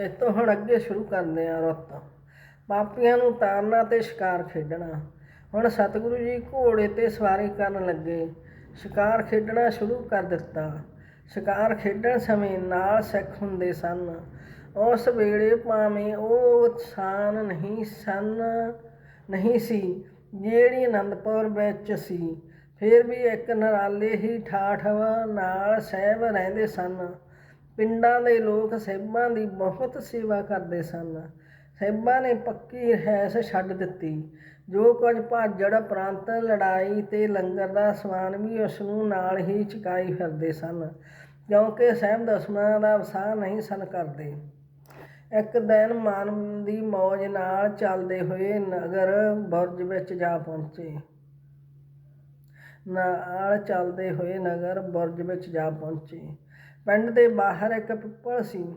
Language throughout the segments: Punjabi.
ਇਹ ਤੋਂ ਹੁਣ ਅੱਗੇ ਸ਼ੁਰੂ ਕਰਦੇ ਹਾਂ ਰੁੱਤ। ਪਾਪੀਆਂ ਨੂੰ ਤਾਰਨਾ ਤੇ ਸ਼ਿਕਾਰ ਖੇਡਣਾ। ਹੁਣ ਸਤਿਗੁਰੂ ਜੀ ਘੋੜੇ ਤੇ ਸਵਾਰੀ ਕਰਨ ਲੱਗੇ। ਸ਼ਿਕਾਰ ਖੇਡਣਾ ਸ਼ੁਰੂ ਕਰ ਦਿੱਤਾ। ਸ਼ਿਕਾਰ ਖੇਡਣ ਸਮੇਂ ਨਾਲ ਸਿੱਖ ਹੁੰਦੇ ਸਨ। ਉਸ ਵੇਲੇ ਭਾਵੇਂ ਉਹ ਉਤਸ਼ਾਨ ਨਹੀਂ ਸਨ, ਨਹੀਂ ਸੀ, ਜਿਹੜੀ ਅਨੰਦਪੁਰ ਵਿੱਚ ਸੀ। ਫਿਰ ਵੀ ਇੱਕ ਨਰਾਲੇ ਹੀ ਠਾਠ ਨਾਲ ਸਹਿਬ ਰਹਿੰਦੇ ਸਨ। ਪਿੰਡਾਂ ਦੇ ਲੋਕ ਸਹਿਬਾਂ ਦੀ ਬਹੁਤ ਸੇਵਾ ਕਰਦੇ ਸਨ। ਸਹਿਬਾਂ ਨੇ ਪੱਕੀ ਰਹਿਸ ਛੱਡ ਦਿੱਤੀ। ਜੋ ਕੁਝ ਭਾਜੜ ਪ੍ਰਾਂਤ ਲੜਾਈ ਤੇ ਲੰਗਰ ਦਾ ਸਮਾਨ ਵੀ ਉਸ ਨੂੰ ਨਾਲ ਹੀ ਚੁਕਾਈ ਫਿਰਦੇ ਸਨ, ਕਿਉਂਕਿ ਸਹਿਬ ਦੁਸ਼ਮਣਾਂ ਦਾ ਵਸਾਹ ਨਹੀਂ ਸਨ ਕਰਦੇ। ਇੱਕ ਦਿਨ ਮਾਨਵ ਦੀ ਮੌਜ ਨਾਲ ਚੱਲਦੇ ਹੋਏ ਨਗਰ ਬੁਰਜ ਵਿੱਚ ਜਾ ਪਹੁੰਚੇ। ਨਾਲ ਚੱਲਦੇ ਹੋਏ ਨਗਰ ਬੁਰਜ ਵਿੱਚ ਜਾ ਪਹੁੰਚੇ। ਪਿੰਡ ਦੇ ਬਾਹਰ ਇੱਕ ਪਿੱਪਲ ਸੀ।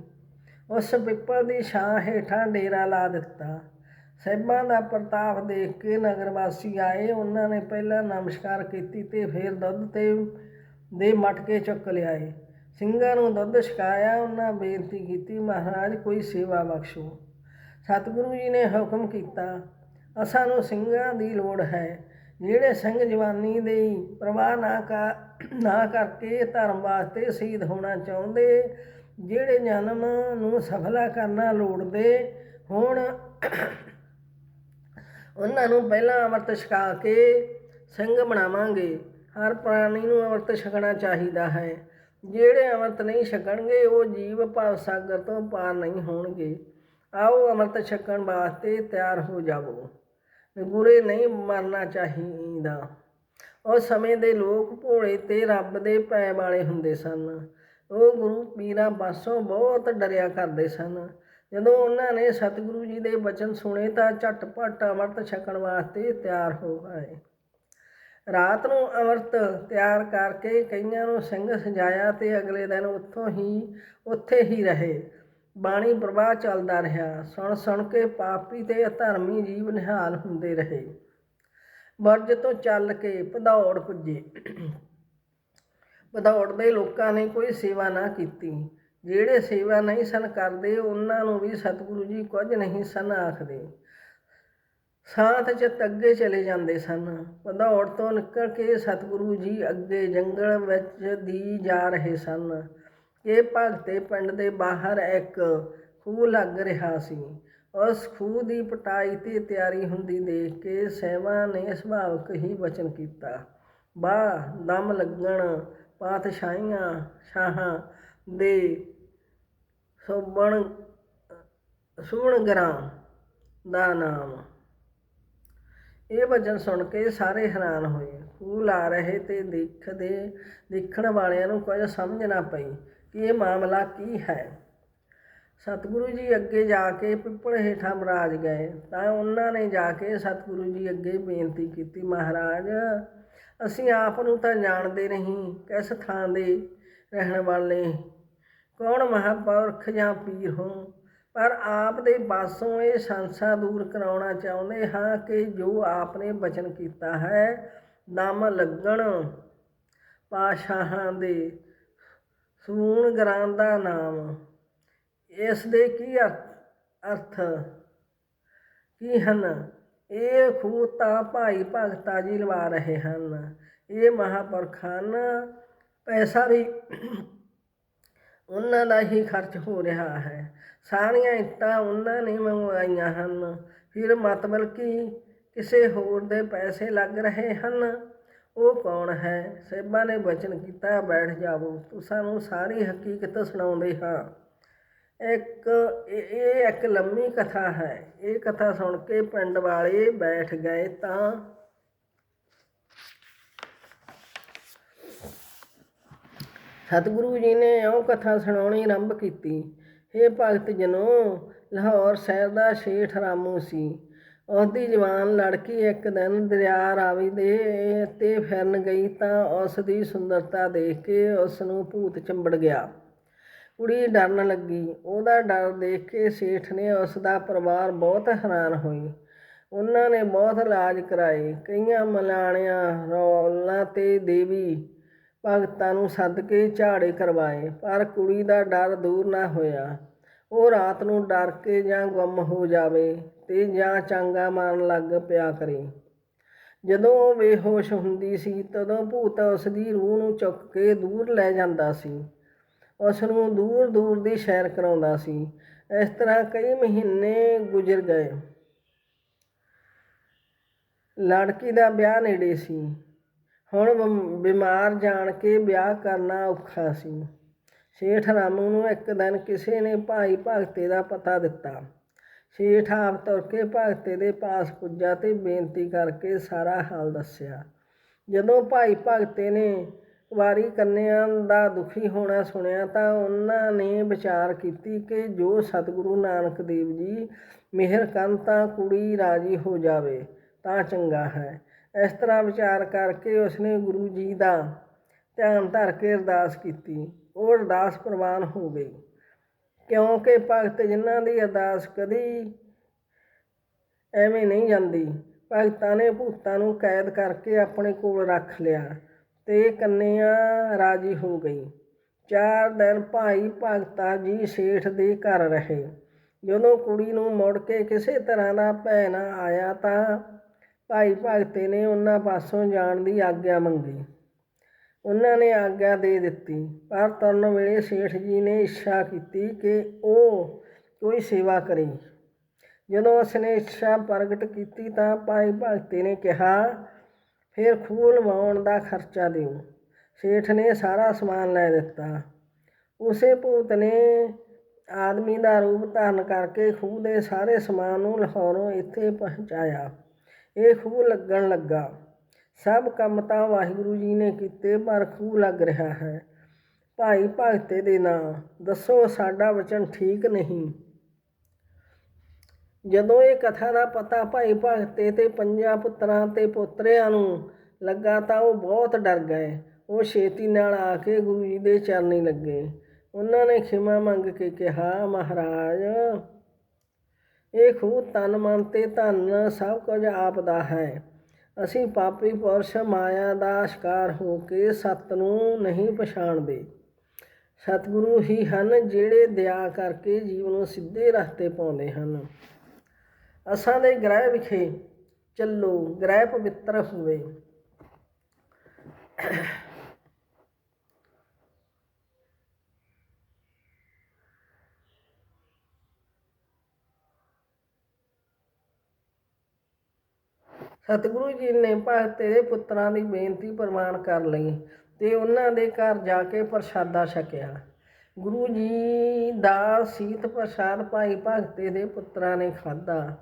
ਉਸ ਪਿੱਪਲ ਦੀ ਛਾਂ ਹੇਠਾਂ ਡੇਰਾ ਲਾ ਦਿੱਤਾ। ਸਹਿਬਾਂ ਦਾ ਪ੍ਰਤਾਪ ਦੇਖ ਕੇ ਨਗਰ ਵਾਸੀ ਆਏ। ਉਹਨਾਂ ਨੇ ਪਹਿਲਾਂ ਨਮਸਕਾਰ ਕੀਤੀ ਤੇ ਫਿਰ ਦੁੱਧ ਤੇ ਦੇ ਮਟਕੇ ਚੁੱਕ ਲਿਆਏ। ਸਿੰਘਾਂ ਨੂੰ ਦੁੱਧ ਛਕਾਇਆ। ਉਹਨਾਂ ਬੇਨਤੀ ਕੀਤੀ, ਮਹਾਰਾਜ, ਕੋਈ ਸੇਵਾ ਬਖਸ਼ੋ। ਸਤਿਗੁਰੂ ਜੀ ਨੇ ਹੁਕਮ ਕੀਤਾ, ਅਸਾਂ ਨੂੰ ਸਿੰਘਾਂ ਦੀ ਲੋੜ ਹੈ। ਜਿਹੜੇ ਸਿੰਘ ਜਵਾਨੀ ਦੇ ਪ੍ਰਵਾਹ ਨਾ ਕਰ ਨਾ ਕਰਕੇ ਧਰਮ ਵਾਸਤੇ ਸ਼ਹੀਦ ਹੋਣਾ ਚਾਹੁੰਦੇ, ਜਿਹੜੇ ਜਨਮ ਨੂੰ ਸਫਲਾ ਕਰਨਾ ਲੋੜਦੇ ਹੁਣ, ਉਹਨਾਂ ਨੂੰ ਪਹਿਲਾਂ ਅੰਮ੍ਰਿਤ ਛਕਾ ਕੇ ਸਿੰਘ ਬਣਾਵਾਂਗੇ। ਹਰ ਪ੍ਰਾਣੀ ਨੂੰ ਅੰਮ੍ਰਿਤ ਛਕਣਾ ਚਾਹੀਦਾ ਹੈ। ਜਿਹੜੇ ਅੰਮ੍ਰਿਤ ਨਹੀਂ ਛਕਣਗੇ, ਉਹ ਜੀਵ ਭਵ ਸਾਗਰ ਤੋਂ ਪਾਰ ਨਹੀਂ ਹੋਣਗੇ। ਆਓ ਅੰਮ੍ਰਿਤ ਛਕਣ ਵਾਸਤੇ ਤਿਆਰ ਹੋ ਜਾਵੋ। ਗੁਰੇ ਨਹੀਂ ਮਰਨਾ ਚਾਹੀਦਾ। ਉਸ ਸਮੇਂ ਦੇ ਲੋਕ ਭੋਲੇ ਤੇ ਰੱਬ ਦੇ ਭੈ ਵਾਲੇ ਹੁੰਦੇ ਸਨ। ਉਹ ਗੁਰੂ ਪੀਰਾਂ ਪਾਸੋਂ ਬਹੁਤ ਡਰਿਆ ਕਰਦੇ ਸਨ। ਜਦੋਂ ਉਹਨਾਂ ਨੇ ਸਤਿਗੁਰੂ ਜੀ ਦੇ ਬਚਨ ਸੁਣੇ ਤਾਂ ਝਟਪਟ ਅੰਮ੍ਰਿਤ ਛਕਣ ਵਾਸਤੇ ਤਿਆਰ ਹੋ ਗਏ। ਰਾਤ ਨੂੰ ਅੰਮ੍ਰਿਤ ਤਿਆਰ ਕਰਕੇ ਕਈਆਂ ਨੂੰ ਸਿੰਘ ਸਜਾਇਆ ਤੇ ਅਗਲੇ ਦਿਨ ਉੱਥੋਂ ਹੀ, ਉੱਥੇ ਹੀ ਰਹੇ। ਬਾਣੀ ਪ੍ਰਵਾਹ ਚੱਲਦਾ ਰਿਹਾ। ਸੁਣ ਸੁਣ ਕੇ ਪਾਪੀ ਤੇ ਅਧਰਮੀ ਜੀਵ ਨਿਹਾਲ ਹੁੰਦੇ ਰਹੇ। ਬਰਜ ਤੋਂ ਚੱਲ ਕੇ ਭਦੌੜ ਪੁੱਜੇ। ਭਦੌੜ ਦੇ ਲੋਕਾਂ ਨੇ ਕੋਈ ਸੇਵਾ ਨਾ ਕੀਤੀ। ਜਿਹੜੇ ਸੇਵਾ ਨਹੀਂ ਸਨ ਕਰਦੇ, ਉਹਨਾਂ ਨੂੰ ਵੀ ਸਤਿਗੁਰੂ ਜੀ ਕੁਝ ਨਹੀਂ ਸਨ ਆਖਦੇ। ਸਾਥ ਚ ਅੱਗੇ ਚਲੇ ਜਾਂਦੇ ਸਨ। ਭਦੌੜ ਤੋਂ ਨਿਕਲ ਕੇ ਸਤਿਗੁਰੂ ਜੀ ਅੱਗੇ ਜੰਗਲ ਵਿੱਚ ਦੀ ਜਾ ਰਹੇ ਸਨ। ਇਹ ਭਗਤੇ ਪਿੰਡ ਦੇ ਬਾਹਰ ਇੱਕ ਖੂਹ ਲੱਗ ਰਿਹਾ ਸੀ। ਉਸ ਖੂਹ ਦੀ ਪਟਾਈ ਤੇ ਤਿਆਰੀ ਹੁੰਦੀ ਦੇਖ ਕੇ ਸਹਿਬਾਂ ਨੇ ਸੁਭਾਵਕ ਹੀ ਵਚਨ ਕੀਤਾ। ਵਾਹ, ਦਮ ਲੱਗਣ, ਪਾਤਸ਼ਾਹੀਆਂ, ਸ਼ਾਹਾਂ ਦੇ ਸੋਬਣ ਸੁਣ ਗਰਾਂ ਦਾ ਨਾਮ। ਇਹ ਵਚਨ ਸੁਣ ਕੇ ਸਾਰੇ ਹੈਰਾਨ ਹੋਏ। ਖੂਹ ਲਾ ਰਹੇ ਤੇ ਦੇਖਦੇ, ਦੇਖਣ ਵਾਲਿਆਂ ਨੂੰ ਕੁਝ ਸਮਝ ਨਾ ਪਈ। ਕਿ ਇਹ ਮਾਮਲਾ ਕੀ ਹੈ? ਸਤਿਗੁਰੂ ਜੀ ਅੱਗੇ ਜਾ ਕੇ ਪਿੱਪਲ ਹੇਠਾਂ ਮਹਾਰਾਜ ਗਏ। ਤਾਂ ਉਹਨਾਂ ਨੇ ਜਾ ਕੇ ਸਤਿਗੁਰੂ ਜੀ ਅੱਗੇ ਬੇਨਤੀ ਕੀਤੀ, ਮਹਾਰਾਜ, ਅਸੀਂ ਆਪ ਨੂੰ ਤਾਂ ਜਾਣਦੇ ਨਹੀਂ ਕਿਸ ਥਾਂ ਦੇ ਰਹਿਣ ਵਾਲੇ। ਕੌਣ ਮਹਾਪੁਰਖ ਜਾਂ ਪੀਰ ਹੋ? ਪਰ ਆਪ ਦੇ ਪਾਸੋਂ ਇਹ ਸੰਸਾ ਦੂਰ ਕਰਾਉਣਾ ਚਾਹੁੰਦੇ ਹਾਂ ਕਿ ਜੋ ਆਪ ਨੇ ਬਚਨ ਕੀਤਾ ਹੈ, ਦਮ ਲੱਗਣ ਪਾਸ਼ਾਹਾਂ ਦੇ ਸੂਣ ਗਰਾਂ ਦਾ ਨਾਮ। ਇਸ ਦੇ ਕੀ ਅਰਥ ਅਰਥ? ਕੀ ਹਨ? ਇਹ ਖੂਹ ਤਾਂ ਭਾਈ ਭਗਤਾ ਜੀ ਲਵਾ ਰਹੇ ਹਨ। ਇਹ ਮਹਾਪੁਰਖ ਹਨ। ਪੈਸਾ ਵੀ ਉਹਨਾਂ ਦਾ ਹੀ ਖਰਚ ਹੋ ਰਿਹਾ ਹੈ। ਸਾਰੀਆਂ ਇੱਟਾਂ ਉਹਨਾਂ ਨੇ ਮੰਗਵਾਈਆਂ ਹਨ। ਫਿਰ ਮਤਲਬ ਕਿ ਕਿਸੇ ਹੋਰ ਦੇ ਪੈਸੇ ਲੱਗ ਰਹੇ ਹਨ? ਉਹ ਕੌਣ ਹੈ? ਸਹਿਬਾਂ ਨੇ ਬਚਨ ਕੀਤਾ, ਬੈਠ ਜਾਵੋ। ਤੁਸਾਂ ਨੂੰ ਸਾਰੀ ਹਕੀਕਤ ਸੁਣਾਉਂਦੇ ਹਾਂ। ਇੱਕ, ਇਹ ਇੱਕ ਲੰਮੀ ਕਥਾ ਹੈ। ਇਹ ਕਥਾ ਸੁਣ ਕੇ ਪਿੰਡ ਵਾਲੇ ਬੈਠ ਗਏ ਤਾਂ ਸਤਿਗੁਰੂ ਜੀ ਨੇ ਉਹ ਕਥਾ ਸੁਣਾਉਣੀ ਆਰੰਭ ਕੀਤੀ। ਇਹ ਭਗਤ ਜਨੋ, ਲਾਹੌਰ ਸ਼ਹਿਰ ਦਾ ਸ਼ੇਠ ਰਾਮੂ ਸੀ। ਉਹਦੀ ਜਵਾਨ ਲੜਕੀ ਇੱਕ ਦਿਨ ਦਰਿਆ ਰਾਵੀ ਦੇ ਤੇ ਫਿਰਨ ਗਈ ਤਾਂ ਉਸ ਦੀ ਸੁੰਦਰਤਾ ਦੇਖ ਕੇ ਉਸ ਨੂੰ ਭੂਤ ਚੰਬੜ ਗਿਆ। ਕੁੜੀ ਡਰਨ ਲੱਗੀ। ਉਹਦਾ ਡਰ ਦੇਖ ਕੇ ਸੇਠ ਨੇ ਉਸ ਦਾ ਪਰਿਵਾਰ ਬਹੁਤ ਹੈਰਾਨ ਹੋਈ। ਉਹਨਾਂ ਨੇ ਬਹੁਤ ਇਲਾਜ ਕਰਾਏ। ਕਈਆਂ ਮਲਾਣਿਆਂ, ਰੌਲਾਂ ਤੇ ਦੇਵੀ ਭਗਤਾਂ ਨੂੰ ਸੱਦ ਕੇ ਝਾੜੇ ਕਰਵਾਏ, ਪਰ ਕੁੜੀ ਦਾ ਡਰ ਦੂਰ ਨਾ ਹੋਇਆ। ਉਹ ਰਾਤ ਨੂੰ ਡਰ ਕੇ ਜਾਂ ਗੁੰਮ ਹੋ ਜਾਵੇ। ਤੇ ਜਾਂ ਚਾਂਗਾ ਮਾਰਨ ਲੱਗ ਪਿਆ ਕਰੇ। ਜਦੋਂ ਉਹ ਬੇਹੋਸ਼ ਹੁੰਦੀ ਸੀ, ਤਦੋਂ ਭੂਤ ਉਸ ਦੀ ਰੂਹ ਨੂੰ ਚੁੱਕ ਕੇ ਦੂਰ ਲੈ ਜਾਂਦਾ ਸੀ। ਉਸ ਨੂੰ ਦੂਰ ਦੂਰ ਦੀ ਸੈਰ ਕਰਾਉਂਦਾ ਸੀ। ਇਸ ਤਰ੍ਹਾਂ ਕਈ ਮਹੀਨੇ ਗੁਜ਼ਰ ਗਏ। ਲੜਕੀ ਦਾ ਵਿਆਹ ਨੇੜੇ ਸੀ। ਹੁਣ ਬਿਮ- ਬਿਮਾਰ ਜਾਣ ਕੇ ਵਿਆਹ ਕਰਨਾ ਔਖਾ ਸੀ। ਸ਼ੇਠ ਰਾਮੂ ਨੂੰ ਇੱਕ ਦਿਨ ਕਿਸੇ ਨੇ ਭਾਈ ਭਗਤੇ ਦਾ ਪਤਾ ਦਿੱਤਾ। ਸ਼ੇਠ ਆਪ ਤੁਰ ਕੇ ਭਗਤੇ ਦੇ ਪਾਸ ਪੁੱਜਾ ਤੇ ਬੇਨਤੀ ਕਰਕੇ ਸਾਰਾ ਹਾਲ ਦੱਸਿਆ। ਜਦੋਂ ਭਾਈ ਭਗਤੇ ਨੇ ਵਾਰੀ ਕੰਨਿਆਂ ਦਾ ਦੁਖੀ ਹੋਣਾ ਸੁਣਿਆ ਤਾਂ ਉਹਨਾਂ ਨੇ ਵਿਚਾਰ ਕੀਤੀ ਕਿ ਜੋ ਸਤਿਗੁਰੂ ਨਾਨਕ ਦੇਵ ਜੀ ਮਿਹਰ ਕਰਨ ਤਾਂ ਕੁੜੀ ਰਾਜੀ ਹੋ ਜਾਵੇ, ਤਾਂ ਚੰਗਾ ਹੈ। ਇਸ ਤਰ੍ਹਾਂ ਵਿਚਾਰ ਕਰਕੇ ਉਸਨੇ ਗੁਰੂ ਜੀ ਦਾ ਧਿਆਨ ਧਰ ਕੇ ਅਰਦਾਸ ਕੀਤੀ। ਉਹ ਅਰਦਾਸ ਪ੍ਰਵਾਨ ਹੋ ਗਈ। ਕਿਉਂਕਿ ਭਗਤ ਜਿਨ੍ਹਾਂ ਦੀ ਅਰਦਾਸ ਕਦੀ ਐਵੇਂ ਨਹੀਂ ਜਾਂਦੀ। ਭਗਤਾਂ ਨੇ ਭੂਤਾਂ ਨੂੰ ਕੈਦ ਕਰਕੇ ਆਪਣੇ ਕੋਲ ਰੱਖ ਲਿਆ ਤੇ ਕੰਨਿਆ ਰਾਜੀ ਹੋ ਗਈ। ਚਾਰ ਦਿਨ ਭਾਈ ਭਗਤਾ ਜੀ ਸੇਠ ਦੇ ਘਰ ਰਹੇ। ਜਦੋਂ ਕੁੜੀ ਨੂੰ ਮੁੜ ਕੇ ਕਿਸੇ ਤਰ੍ਹਾਂ ਦਾ ਭੈ ਨਾ ਆਇਆ ਤਾਂ ਭਾਈ ਭਗਤੇ ਨੇ ਉਹਨਾਂ ਪਾਸੋਂ ਜਾਣ ਦੀ ਆਗਿਆ ਮੰਗੀ। ਉਹਨਾਂ ਨੇ ਆਗਿਆ ਦੇ ਦਿੱਤੀ। ਪਰ ਤੁਰਨ ਵੇਲੇ ਸੇਠ ਜੀ ਨੇ ਇੱਛਾ ਕੀਤੀ ਕਿ ਉਹ ਕੋਈ ਸੇਵਾ ਕਰੇ। ਜਦੋਂ ਉਸਨੇ ਇੱਛਾ ਪ੍ਰਗਟ ਕੀਤੀ ਤਾਂ ਭਾਈ ਭਗਤੀ ਨੇ ਕਿਹਾ, ਫਿਰ ਖੂਹ ਲਵਾਉਣ ਦਾ ਖਰਚਾ ਦਿਓ। ਸੇਠ ਨੇ ਸਾਰਾ ਸਮਾਨ ਲੈ ਦਿੱਤਾ। ਉਸੇ ਭੂਤ ਨੇ ਆਦਮੀ ਦਾ ਰੂਪ ਧਾਰਨ ਕਰਕੇ ਖੂਹ ਦੇ ਸਾਰੇ ਸਮਾਨ ਨੂੰ ਲਾਹੌਰੋਂ ਇੱਥੇ ਪਹੁੰਚਾਇਆ। ਇਹ ਖੂਹ ਲੱਗਣ ਲੱਗਾ। ਸਭ ਕੰਮ ਤਾਂ ਵਾਹਿਗੁਰੂ ਜੀ ਨੇ ਕੀਤੇ, ਪਰ ਖੂਹ ਲੱਗ ਰਿਹਾ ਹੈ। ਭਾਈ ਭਗਤੇ ਦੇ ਨਾਂ, ਦੱਸੋ ਸਾਡਾ ਵਚਨ ਠੀਕ ਨਹੀਂ? ਜਦੋਂ ਇਹ ਕਥਾ ਦਾ ਪਤਾ ਭਾਈ ਭਗਤੇ ਤੇ ਪੰਜਾਂ ਪੁੱਤਰਾਂ ਤੇ ਪੋਤਰਿਆਂ ਨੂੰ ਲੱਗਾ ਤਾਂ ਉਹ ਬਹੁਤ ਡਰ ਗਏ। ਉਹ ਛੇਤੀ ਨਾਲ ਆ ਕੇ ਗੁਰੂ ਜੀ ਦੇ ਚਰਨੀ ਲੱਗੇ। ਉਹਨਾਂ ਨੇ ਖਿਮਾ ਮੰਗ ਕੇ ਕਿਹਾ, ਮਹਾਰਾਜ, ਇਹ ਖੂਹ ਤਨ ਮਨ ਤੇ ਧਨ ਸਭ ਕੁਝ ਆਪ ਦਾ ਹੈ। ਅਸੀਂ ਪਾਪੀ ਪੁਰਸ਼ ਮਾਇਆ ਦਾ ਸ਼ਿਕਾਰ ਹੋ ਕੇ ਸਤ ਨੂੰ ਨਹੀਂ ਪਛਾਣਦੇ। ਸਤਿਗੁਰੂ ਹੀ ਹਨ ਜਿਹੜੇ ਦਇਆ ਕਰਕੇ ਜੀਵ ਨੂੰ ਸਿੱਧੇ ਰਸਤੇ ਪਾਉਂਦੇ ਹਨ। ਅਸਾਂ ਦੇ ਗ੍ਰਹਿ ਵਿਖੇ ਚੱਲੋ, ਗ੍ਰਹਿ ਪਵਿੱਤਰ ਹੋਵੇ। ਸਤਿਗੁਰੂ ਜੀ ਨੇ ਭਗਤੇ ਦੇ ਪੁੱਤਰਾਂ ਦੀ ਬੇਨਤੀ ਪ੍ਰਵਾਨ ਕਰ ਲਈ ਤੇ ਉਹਨਾਂ ਦੇ ਘਰ ਜਾ ਕੇ ਪ੍ਰਸ਼ਾਦਾ ਛਕਿਆ। ਗੁਰੂ ਜੀ ਦਾ ਸੀਤ ਪ੍ਰਸ਼ਾਦ ਭਾਈ ਭਗਤੇ ਦੇ ਪੁੱਤਰਾਂ ਨੇ ਖਾਧਾ।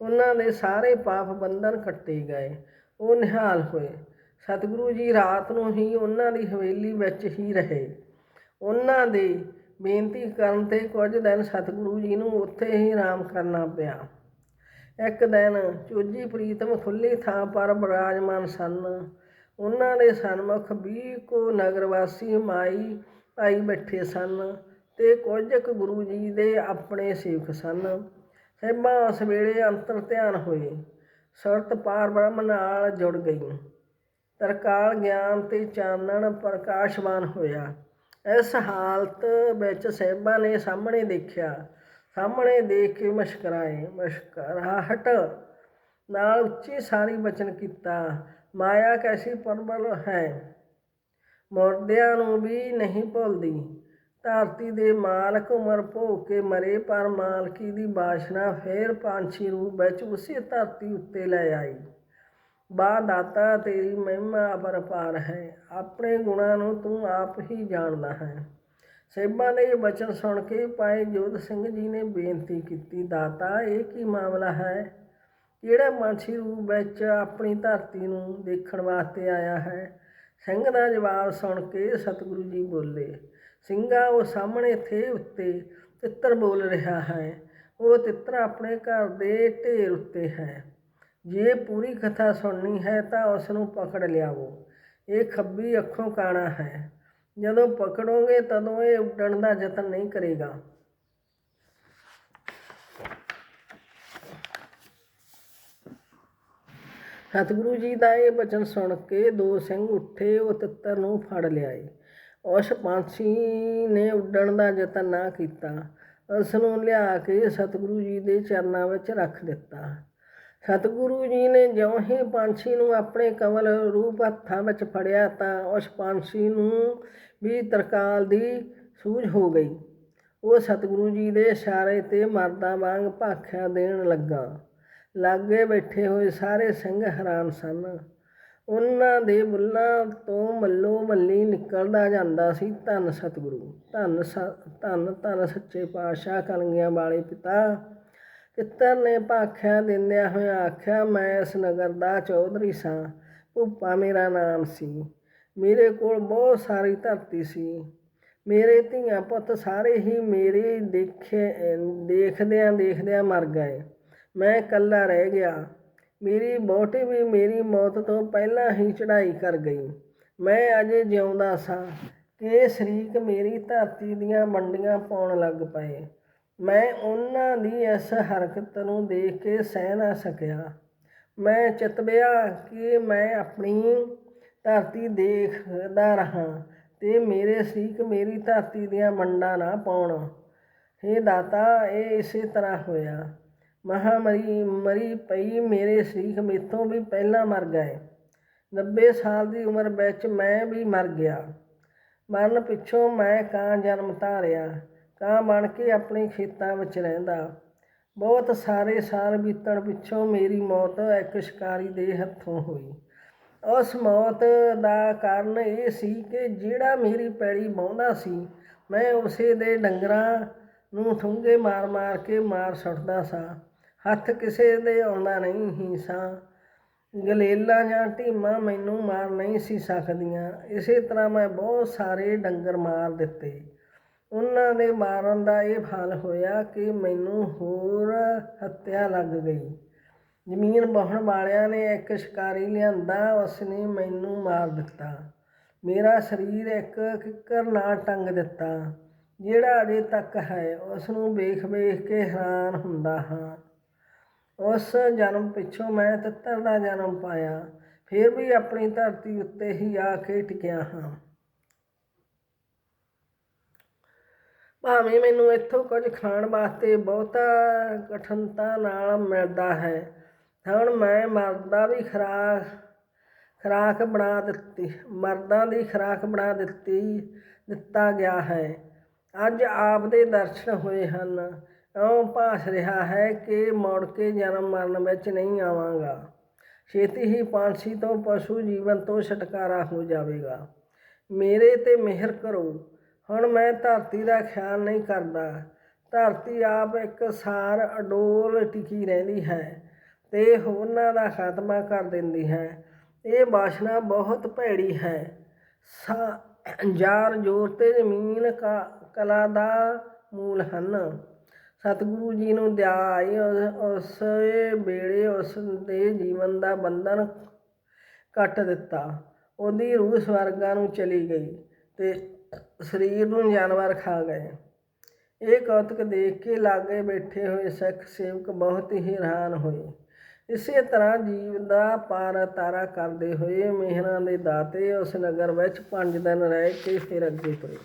ਉਹਨਾਂ ਦੇ ਸਾਰੇ ਪਾਪ ਬੰਧਨ ਕੱਟੇ ਗਏ। ਉਹ ਨਿਹਾਲ ਹੋਏ। ਸਤਿਗੁਰੂ ਜੀ ਰਾਤ ਨੂੰ ਹੀ ਉਹਨਾਂ ਦੀ ਹਵੇਲੀ ਵਿੱਚ ਹੀ ਰਹੇ। ਉਹਨਾਂ ਦੇ ਬੇਨਤੀ ਕਰਨ ਤੇ ਕੁਝ ਦਿਨ ਸਤਿਗੁਰੂ ਜੀ ਨੂੰ ਉੱਥੇ ਹੀ ਆਰਾਮ ਕਰਨਾ ਪਿਆ। ਇੱਕ ਦਿਨ ਚੋਜੀ ਪ੍ਰੀਤਮ ਖੁੱਲੀ ਥਾਂ ਪਰ ਬਿਰਾਜਮਾਨ ਸਨ। ਉਹਨਾਂ ਦੇ ਸਨਮੁਖ ਵੀਹ ਕੋ ਨਗਰ ਵਾਸੀ ਮਾਈ ਭਾਈ ਬੈਠੇ ਸਨ ਤੇ ਕੁਝ ਕੁ ਗੁਰੂ ਜੀ ਦੇ ਆਪਣੇ ਸੇਵਕ ਸਨ। ਸਹਿਬਾਂ ਉਸ ਵੇਲੇ ਅੰਤਰ ਧਿਆਨ ਹੋਏ। ਸੁਰਤ ਪਾਰ ਬ੍ਰਹਮ ਨਾਲ ਜੁੜ ਗਈ। ਤਰਕਾਲ ਗਿਆਨ ਤੇ ਚਾਨਣ ਪ੍ਰਕਾਸ਼ਵਾਨ ਹੋਇਆ। ਇਸ ਹਾਲਤ ਵਿੱਚ ਸਹਿਬਾਂ ਨੇ ਸਾਹਮਣੇ ਦੇਖਿਆ ਸਾਹਮਣੇ ਦੇਖ ਕੇ ਮਸ਼ਕਰਾਏ, ਮਸ਼ਕਰਾਹਟ ਨਾਲ ਉੱਚੀ ਸਾਰੀ ਬਚਨ ਕੀਤਾ, ਮਾਇਆ ਕੈਸੀ ਪਰਬਲ ਹੈ? ਮੁਰਦਿਆਂ ਨੂੰ ਵੀ ਨਹੀਂ ਭੁੱਲਦੀ, ਧਰਤੀ ਦੇ ਮਾਲਕ ਉਮਰ ਭੋਗ ਕੇ ਮਰੇ, ਪਰ ਮਾਲਕੀ ਦੀ ਬਾਸ਼ਨਾ ਫੇਰ ਪੰਛੀ ਰੂਪ ਵਿੱਚ ਉਸੇ ਧਰਤੀ ਉੱਤੇ ਲੈ ਆਈ। ਬਾ ਦਾਤਾ, ਤੇਰੀ ਮਹਿਮਾ ਅਪਰਪਾਰ ਹੈ, ਆਪਣੇ ਗੁਣਾਂ ਨੂੰ ਤੂੰ ਆਪ ਹੀ ਜਾਣਦਾ ਹੈ। ਸੇਬਾਂ ਦੇ ਇਹ ਬਚਨ ਸੁਣ ਕੇ ਭਾਈ ਜੋਤ ਸਿੰਘ ਜੀ ਨੇ ਬੇਨਤੀ ਕੀਤੀ, ਦਾਤਾ, ਇਹ ਕੀ ਮਾਮਲਾ ਹੈ? ਕਿਹੜਾ ਮਾਨਸੀ ਰੂਪ ਵਿੱਚ ਆਪਣੀ ਧਰਤੀ ਨੂੰ ਦੇਖਣ ਵਾਸਤੇ ਆਇਆ ਹੈ? ਸਿੰਘ ਦਾ ਜਵਾਬ ਸੁਣ ਕੇ ਸਤਿਗੁਰੂ ਜੀ ਬੋਲੇ, ਸਿੰਘਾ, ਉਹ ਸਾਹਮਣੇ ਥੇ ਉੱਤੇ ਤਿੱਤਰ ਬੋਲ ਰਿਹਾ ਹੈ। ਉਹ ਤਿੱਤਰ ਆਪਣੇ ਘਰ ਦੇ ਢੇਰ ਉੱਤੇ ਹੈ। ਜੇ ਪੂਰੀ ਕਥਾ ਸੁਣਨੀ ਹੈ ਤਾਂ ਉਸ ਨੂੰ ਪਕੜ ਲਿਆਵੋ। ਇਹ ਖੱਬੀ ਅੱਖੋਂ ਕਾਣਾ ਹੈ। ਜਦੋਂ ਪਕੜੋਗੇ ਤਦੋਂ ਇਹ ਉੱਡਣ ਦਾ ਯਤਨ ਨਹੀਂ ਕਰੇਗਾ। ਸਤਿਗੁਰੂ ਜੀ ਦਾ ਇਹ ਬਚਨ ਸੁਣ ਕੇ ਦੋ ਸਿੰਘ ਉੱਠੇ, ਉਹ ਤਿੱਤਰ ਨੂੰ ਫੜ ਲਿਆਏ। ਉਸ ਪੰਛੀ ਨੇ ਉੱਡਣ ਦਾ ਯਤਨ ਨਾ ਕੀਤਾ। ਉਸ ਨੂੰ ਲਿਆ ਕੇ ਸਤਿਗੁਰੂ ਜੀ ਦੇ ਚਰਨਾਂ ਵਿੱਚ ਰੱਖ ਦਿੱਤਾ। ਸਤਿਗੁਰੂ ਜੀ ਨੇ ਜਿਉਂ ਹੀ ਪੰਛੀ ਨੂੰ ਆਪਣੇ ਕਮਲ ਰੂਪ ਹੱਥਾਂ ਵਿੱਚ ਫੜਿਆ ਤਾਂ ਉਸ ਪੰਛੀ ਨੂੰ ਵੀ ਤਰਕਾਲ ਦੀ ਸੂਝ ਹੋ ਗਈ। ਉਹ ਸਤਿਗੁਰੂ ਜੀ ਦੇ ਇਸ਼ਾਰੇ ਤੇ ਮਰਦਾਂ ਵਾਂਗ ਭਾਖਿਆ ਦੇਣ ਲੱਗਾ। ਲਾਗੇ ਬੈਠੇ ਹੋਏ ਸਾਰੇ ਸਿੰਘ ਹੈਰਾਨ ਸਨ। ਉਹਨਾਂ ਦੇ ਬੁੱਲਾਂ ਤੋਂ ਮੱਲੋ ਮੱਲੀ ਨਿਕਲਦਾ ਜਾਂਦਾ ਸੀ, ਧੰਨ ਸਤਿਗੁਰੂ, ਧੰਨ ਸ- ਧੰਨ ਧੰਨ ਸੱਚੇ ਪਾਤਸ਼ਾਹ ਕਲਗੀਆਂ ਵਾਲੇ ਪਿਤਾ ਪਿੱਤਰ ਨੇ ਭਾਖਿਆ ਦਿੰਦਿਆਂ ਹੋਇਆ ਆਖਿਆ, ਮੈਂ ਇਸ ਨਗਰ ਦਾ ਚੌਧਰੀ ਸਾਂ। ਭੁੱਪਾ ਮੇਰਾ ਨਾਮ ਸੀ। ਮੇਰੇ ਕੋਲ ਬਹੁਤ ਸਾਰੀ ਧਰਤੀ ਸੀ। ਮੇਰੇ ਧੀਆਂ ਪੁੱਤ ਸਾਰੇ ਹੀ ਮੇਰੇ ਦੇਖੇ, ਦੇਖਦਿਆਂ ਦੇਖਦਿਆਂ ਮਰ ਗਏ। ਮੈਂ ਇਕੱਲਾ ਰਹਿ ਗਿਆ। ਮੇਰੀ ਵਹੁਟੀ ਵੀ ਮੇਰੀ ਮੌਤ ਤੋਂ ਪਹਿਲਾਂ ਹੀ ਚੜ੍ਹਾਈ ਕਰ ਗਈ। ਮੈਂ ਅਜੇ ਜਿਉਂਦਾ ਸਾਂ। ਕਿ ਸ਼ਰੀਕ ਮੇਰੀ ਧਰਤੀ ਦੀਆਂ ਮੰਡੀਆਂ ਪਾਉਣ ਲੱਗ ਪਏ। ਮੈਂ ਉਹਨਾਂ ਦੀ ਇਸ ਹਰਕਤ ਨੂੰ ਦੇਖ ਕੇ ਸਹਿ ਨਾ ਸਕਿਆ। ਮੈਂ ਚਿਤਵਿਆ ਕਿ ਮੈਂ ਆਪਣੀ ਧਰਤੀ ਦੇਖਦਾ ਰਹਾ ਤੇ ਮੇਰੇ ਸ਼ਰੀਕ ਮੇਰੀ ਧਰਤੀ ਦੀਆਂ ਮੰਡਾਂ ਨਾ ਪਾਉਣ। ਹੇ ਦਾਤਾ, ਇਹ ਇਸੇ ਤਰ੍ਹਾਂ ਹੋਇਆ। ਮਹਾਮਰੀ ਮਰੀ ਪਈ ਮੇਰੇ ਸੀਖ ਮੇਥੋਂ ਵੀ ਪਹਿਲਾਂ ਮਰ ਗਏ। 90 ਸਾਲ ਦੀ ਉਮਰ ਵਿੱਚ ਮੈਂ ਵੀ ਮਰ ਗਿਆ। ਮਰਨ ਪਿੱਛੋਂ ਮੈਂ ਕਾਂ ਜਨਮ ਧਾਰਿਆ। ਕਾਂ ਬਣ ਕੇ ਆਪਣੇ ਖੇਤਾਂ ਵਿੱਚ ਰਹਿੰਦਾ। ਬਹੁਤ ਸਾਰੇ ਸਾਲ ਬੀਤਣ ਪਿੱਛੋਂ ਮੇਰੀ ਮੌਤ ਇੱਕ ਸ਼ਿਕਾਰੀ ਦੇ ਹੱਥੋਂ ਹੋਈ। ਉਸ ਮੌਤ ਦਾ ਕਾਰਨ ਇਹ ਸੀ ਕਿ ਜਿਹੜਾ ਮੇਰੀ ਪੈੜੀ ਵਾਹੁੰਦਾ ਸੀ, ਮੈਂ ਉਸੇ ਦੇ ਡੰਗਰਾਂ ਨੂੰ ਠੁੰਗੇ ਮਾਰ-ਮਾਰ ਕੇ ਮਾਰ ਸੁੱਟਦਾ ਸਾਂ। ਹੱਥ ਕਿਸੇ ਦੇ ਆਉਂਦਾ ਨਹੀਂ ਹੀ ਸਾਂ। ਗਲੇਲਾਂ ਜਾਂ ਢੀਮਾਂ ਮੈਨੂੰ ਮਾਰ ਨਹੀਂ ਸੀ ਸਕਦੀਆਂ। ਇਸੇ ਤਰ੍ਹਾਂ ਮੈਂ ਬਹੁਤ ਸਾਰੇ ਡੰਗਰ ਮਾਰ ਦਿੱਤੇ। ਉਹਨਾਂ ਦੇ ਮਾਰਨ ਦਾ ਇਹ ਫਲ ਹੋਇਆ ਕਿ ਮੈਨੂੰ ਹੋਰ ਹੱਤਿਆ ਲੱਗ ਗਈ। ਜ਼ਮੀਨ ਬਹੁਣ ਵਾਲਿਆਂ ਨੇ ਇੱਕ ਸ਼ਿਕਾਰੀ ਲਿਆਂਦਾ, ਉਸਨੇ ਮੈਨੂੰ ਮਾਰ ਦਿੱਤਾ। ਮੇਰਾ ਸਰੀਰ ਇੱਕ ਕਿੱਕਰ ਨਾਲ ਟੰਗ ਦਿੱਤਾ, ਜਿਹੜਾ ਅਜੇ ਤੱਕ ਹੈ ਉਸ ਨੂੰ ਵੇਖ ਵੇਖ ਕੇ ਹੈਰਾਨ ਹੁੰਦਾ ਹਾਂ। ਉਸ ਜਨਮ ਪਿੱਛੋਂ ਮੈਂ ਤਿੱਤਰ ਦਾ ਜਨਮ ਪਾਇਆ, ਫਿਰ ਵੀ ਆਪਣੀ ਧਰਤੀ ਉੱਤੇ ਹੀ ਆ ਕੇ ਟਿਕਿਆ ਹਾਂ। ਭਾਵੇਂ ਮੈਨੂੰ ਇੱਥੋਂ ਕੁਝ ਖਾਣ ਵਾਸਤੇ ਬਹੁਤਾ ਕਠਿਨਤਾ ਨਾਲ ਮਿਲਦਾ ਹੈ, ਹੁਣ ਮੈਂ ਮਰਦਾ ਵੀ ਖਰਾਕ ਖਰਾਕ ਬਣਾ ਦਿੱਤੀ, ਮਰਦਾਂ ਦੀ ਖਰਾਕ ਬਣਾ ਦਿੱਤੀ, ਦਿੱਤਾ ਗਿਆ ਹੈ। ਅੱਜ ਆਪ ਦੇ ਦਰਸ਼ਨ ਹੋਏ ਹਨ। ਇਉਂ ਭਾਸ ਰਿਹਾ ਹੈ ਕਿ ਮੁੜ ਕੇ ਜਨਮ ਮਰਨ ਵਿੱਚ ਨਹੀਂ ਆਵਾਂਗਾ। ਛੇਤੀ ਹੀ ਪਾਂਸੀ ਤੋਂ ਪਸ਼ੂ ਜੀਵਨ ਤੋਂ ਛੁਟਕਾਰਾ ਹੋ ਜਾਵੇਗਾ। ਮੇਰੇ ਤੇ ਮਿਹਰ ਕਰੋ। ਹੁਣ ਮੈਂ ਧਰਤੀ ਦਾ ਖਿਆਲ ਨਹੀਂ ਕਰਦਾ। ਧਰਤੀ ਆਪ ਇੱਕ ਸਾਰ ਅਡੋਲ ਟਿਕੀ ਰਹਿੰਦੀ ਹੈ ਤੇ ਹੋਰਨਾਂ ਦਾ ਖਾਤਮਾ ਕਰ ਦਿੰਦੀ ਹੈ। ਇਹ ਬਾਸ਼ਨਾ ਬਹੁਤ ਭੈੜੀ ਹੈ। ਸਾ ਜਾਰ ਜੋਰ ਤੇ ਜ਼ਮੀਨ ਕਲਾ ਦਾ ਮੂਲ ਹਨ। ਸਤਿਗੁਰੂ ਜੀ ਨੂੰ ਦਿਆ ਆਈ ਉਸ- ਉਸ ਵੇਲੇ ਉਸ ਦੇ ਜੀਵਨ ਦਾ ਬੰਧਨ ਕੱਟ ਦਿੱਤਾ। ਉਹਦੀ ਰੂਹ ਸਵਰਗਾਂ ਨੂੰ ਚਲੀ ਗਈ ਤੇ ਸਰੀਰ ਨੂੰ ਜਾਨਵਰ ਖਾ ਗਏ। ਇਹ ਕੌਤਕ ਦੇਖ ਕੇ ਲਾਗੇ ਬੈਠੇ ਹੋਏ ਸਿੱਖ ਸੇਵਕ ਬਹੁਤ ਹੀ ਹੈਰਾਨ ਹੋਏ। ਇਸੇ ਤਰ੍ਹਾਂ ਜੀਵ ਦਾ ਪਾਰ ਤਾਰਾ ਕਰਦੇ ਹੋਏ ਮਿਹਰਾਂ ਦੇ ਦਾਤੇ ਉਸ ਨਗਰ ਵਿੱਚ ਪੰਜ ਦਿਨ ਰਹਿ ਕੇ ਫਿਰ ਅੱਗੇ ਤੁਰੇ।